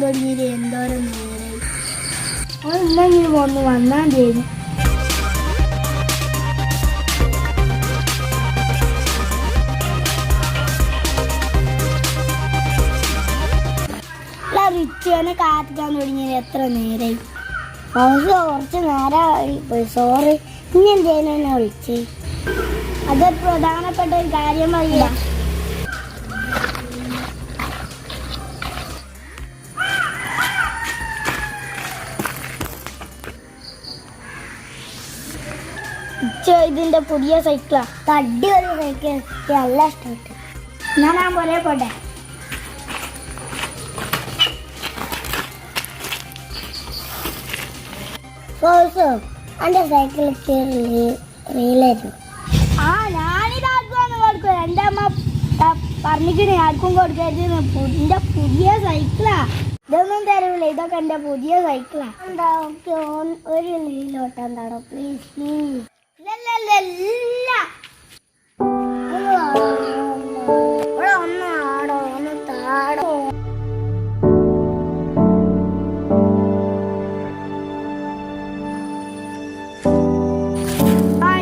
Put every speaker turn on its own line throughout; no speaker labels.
തുടങ്ങിയത് എന്തോരം നേരായി അവൾ ഇന്നെങ്കിലും ഒന്ന് വന്നാൽ ചെയ്തു റിച്ചുവിനെ കാത്തിക്കാൻ തുടങ്ങിയത് എത്ര നേരായി അവർക്ക് കുറച്ച് നേരമായി. പോയി സോറി ഇനി എന്തേലും എന്നെ അത് പ്രധാനപ്പെട്ട ഒരു കാര്യം പറയാ ഇച്ച ഇതിന്റെ പുതിയ സൈക്കിളാ അടിപൊളി സൈക്കിൾ നല്ല ഇഷ്ടപ്പെട്ടു. ഞാൻ ആ പോലെ പോട്ടെ. സോൾസോ എന്റെ റീലായിരുന്നു ആ ഞാനിത് കൊടുക്കും എന്റെ അമ്മ പറഞ്ഞിട്ട് ആർക്കും പുതിയ സൈക്കിളാ ഇതൊന്നും തരൂല. ഇതൊക്കെ എന്റെ പുതിയ സൈക്കിളാ എന്താ ഒരു നീലോട്ടം എന്താണോ പ്ലീസ് പ്ലീസ്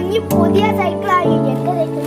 ഇനി പുതിയ സൈക്കിളായി എന്റെ സൈക്കിൾ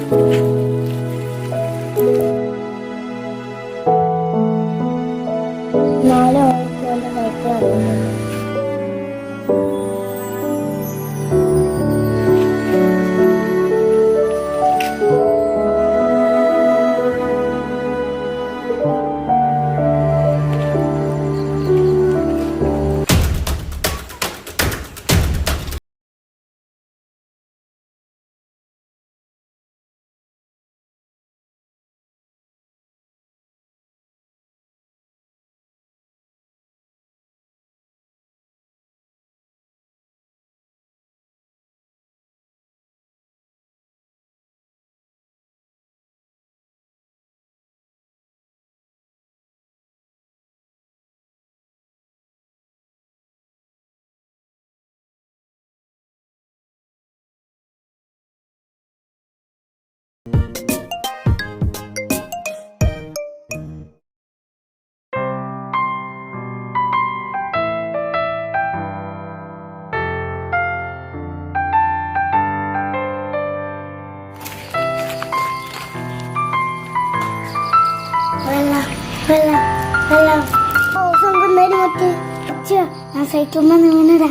ഞാൻ സൈക്കിളുമ്മ വീണതാ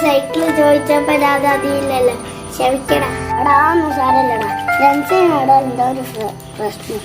സൈക്കിൾ ചോദിച്ചപ്പോ രാധ അതില്ലല്ലോ. ക്ഷമിക്കടാ. എടാ ഒന്നും സാരല്ലടാ ജൻസിനോട് എന്തോ ഒരു പ്ര- പ്രശ്നം